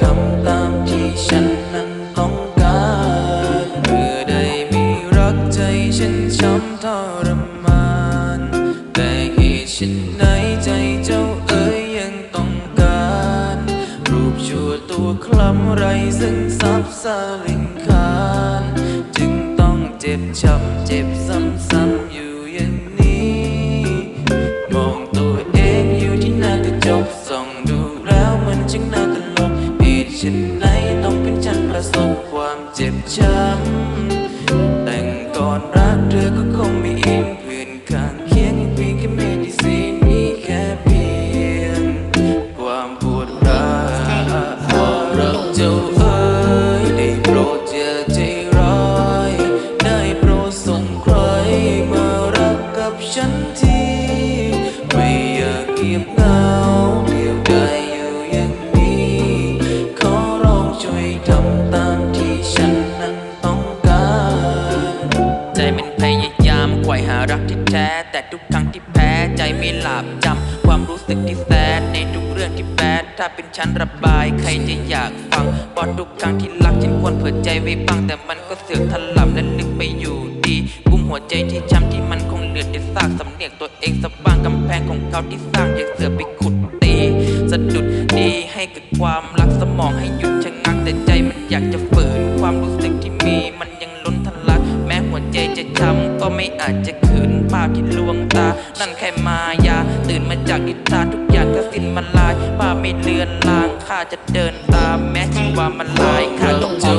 ทำตามที่ฉันนั้นต้องการเมื่อได้มีรักใจฉันช้ำทรมาน แต่เหตุฉันไหนใจเจ้าเอ๋ยยังต้องการ รูปชั่วตัวคล้ำไรซึ่งซับสลิงคาน จึงต้องเจ็บช้ำเจ็บซ้ำๆ เหตุฉันไหนต้องเป็นฉันประสบความเจ็บช้ำแต่งก่อนรักเธอก็คงไม่อินเพื่อนข้างเคียงเพียงแค่เมดิซีนมีแค่เพียงความปวดร้าวความรักเจ้าเอ๋ยได้โปรดอย่าใจร้ายได้โปรดส่งใครมารักกับฉันทีไม่อยากเงียบเงา แต่ทุกครั้งที่แพ้ใจไม่หลับจำความรู้สึกที่แสดในทุกเรื่องที่แบดถ้าเป็นฉันระบายใครจะอยากฟังเพราะทุกครั้งที่รักฉันควรเปิดใจไว้บ้างแต่มันก็เสือกถลำและลึกไปอยู่ดีกุมหัวใจที่ช้ำที่มันคงเหลือแต่ซากสำเนียกตัวเองสบางกำแพงของเขาที่สร้างอย่าเสือไปขุดตีสะดุดดีให้กับความรักสมองให้หยุดชะงักแต่ใจมันอยากจะฝืน ใจจะช้ำก็ไม่อาจจะขืนภาพที่ลวงตา นั่นแค่มายา ตื่นมาจากนิทานทุกอย่างก็สิ้นมันลายภาพไม่เลือนลางข้าจะเดินตามแม้ที่ว่ามันลายข้าต้องเอา